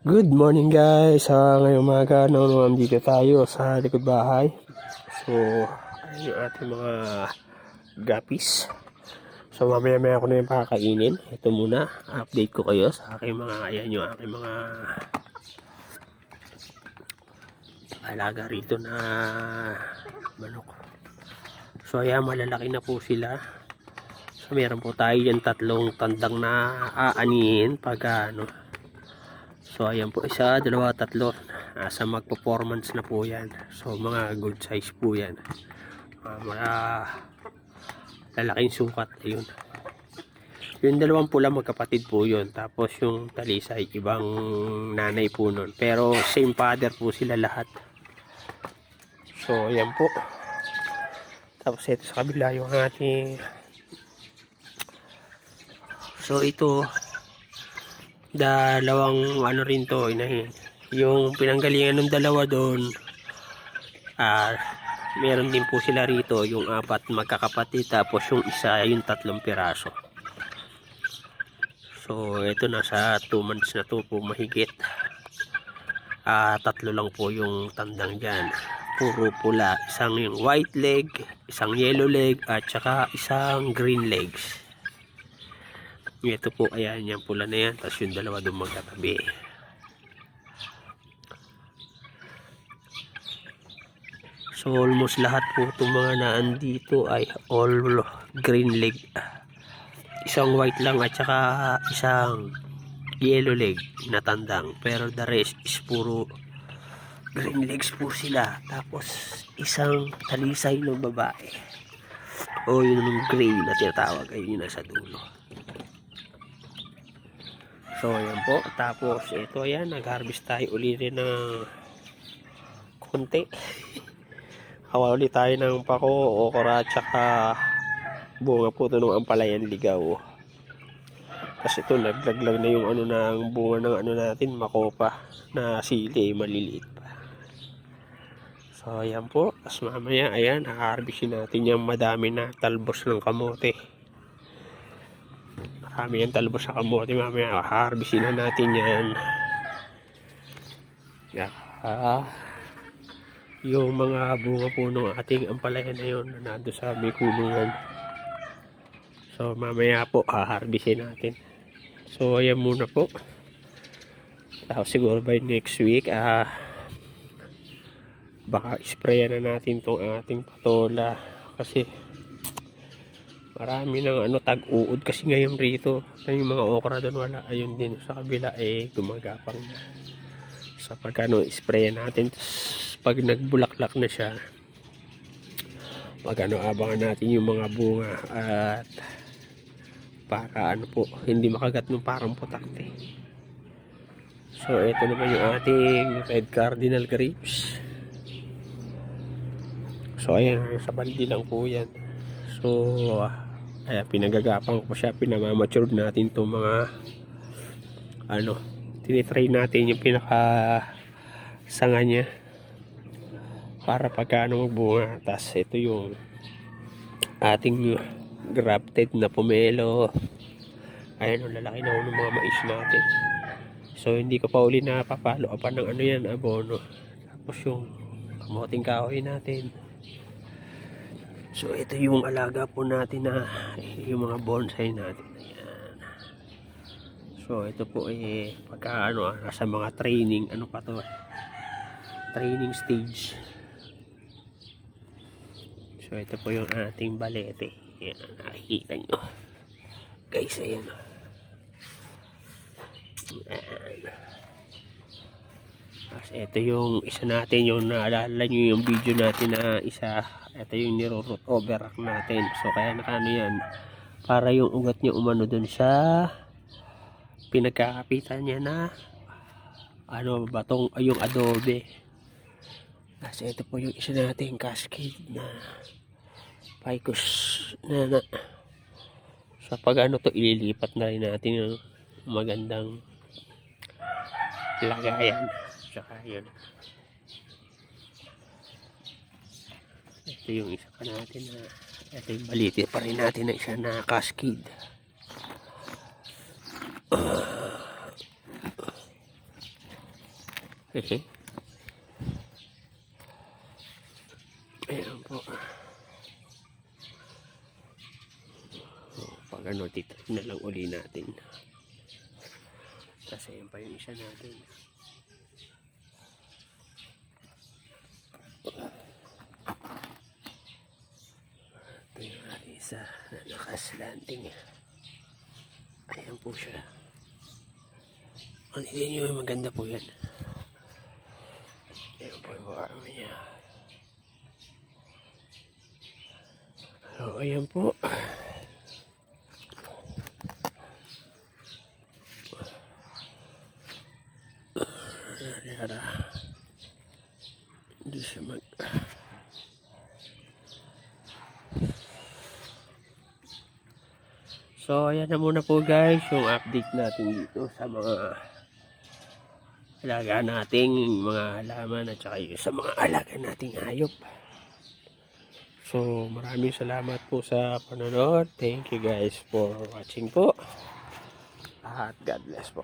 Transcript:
Good morning guys. Sa ngayong umaga, no, dito tayo sa likod bahay. So, ayun yung ating mga gapis. So, mamaya maya ako na yung pakakainin. Ito muna, update ko kayo sa aking mga, ayan yung aking mga alaga rito na manok. So, ayan, malalaki na po sila. So, meron po tayo yan tatlong tandang na aanihin pag ano, So ayan po isa, dalawa, tatlo. Nasa mag-performance na po yan. So mga good size po yan. Uh, mga lalaking sukat. Ayun. Yung dalawang pula magkapatid po yun. Tapos yung talisay, ibang nanay po nun. Pero same father po sila lahat. So ayan po. Tapos ito sa kabila yung ating So ito dalawang ano rin to inahin. Yung pinanggalingan ng dalawa doon ah meron din po sila rito yung apat magkakapatid tapos yung isa yung tatlong piraso. So ito nasa 2 months na to po mahigit. Ah tatlo lang po yung tandang diyan. Puro pula, isang yung white leg, isang yellow leg at saka isang green legs. Ito po, ayan, yung pula na yan. Tapos yung dalawa doon magkatabi. So, almost lahat po itong mga naandito ay all green leg. Isang white lang at saka isang yellow leg na tandang. Pero the rest is puro green legs po sila. Tapos, isang talisay ng babae. O yun yung gray na tinatawag. Ayun yung nasa dulo. So, ayan po. Tapos, ito ayan. Nag-harvest tayo uli rin ng konti. Hawa ulit tayo ng pako, okra, tsaka bunga po ito ng ampalayan ligaw. Kasi ito, naglaglag na yung ano ng bunga ng ano natin, makopa na sili, maliliit pa. So, ayan po. Tapos mamaya, ayan, harvestin natin yung madami na talbos ng kamote marami yung talbos sa kamote. Mamaya harvestin na natin yan. Yeah. yung mga bunga po ng ating ampalaya na yun na nando sa may so mamaya po haharvestin natin. So ayan muna po. Tapos siguro by next week ah baka sprayan na natin tong ating patola. Kasi marami ng ano tag-uod kasi ngayon rito. Yung mga okra doon wala. Ayun din sa kabila eh gumagapang. Na sa so, pag spray natin. Tapos, pag nagbulaklak na siya pag ano abangan natin yung mga bunga at para ano po hindi makagat ng parang putakte so ito naman yung ating red cardinal grapes? So ayan sa baldi lang po yan. So kaya pinagagapang ko siya. Pinamamature natin itong mga ano tinitry natin yung pinaka sanga niya para pagka ano magbunga. Tas ito yung ating grafted na pomelo. Ayan ang lalaki na ng mga mais natin. So hindi ko pa uli napapalo pa ng ano yan abono. Tapos yung kamoting kahoy natin So ito yung alaga po natin na yung mga bonsai natin. Ayan. So ito po eh pagka ano nasa mga training ano pa to training stage. So ito po yung ating balete. Ayan nakikita nyo. Guys ayan. Ayan. Tapos ito yung isa natin yung naalala nyo yung video natin na isa ito yung niro-root overrack natin. So kaya nakano yan para yung ugat niya umano dun sa pinagkakapitan niya na ano batong yung adobe. Kasi ito po yung isa natin cascade na ficus na, na sa pag ano to ililipat na rin natin yung magandang lagayan tsaka yun ito yung isa pa natin na ito yung baliti pa rin natin na isa na cascade Hehe. Ayan po. Oh, pag ano, titry na lang uli natin. Kasi yan pa yung isa natin. Ito yung ating isa na nakaslanting. Ayan po siya. Ang hindi nyo maganda po yan. Ayan po yung arm niya. So, ayan po. Yara. Hindi siya mag... So, ayan na muna po guys yung update natin dito sa mga alaga nating mga halaman at saka yung sa mga alaga nating hayop. So, maraming salamat po sa panonood. Thank you guys for watching po. At God bless po.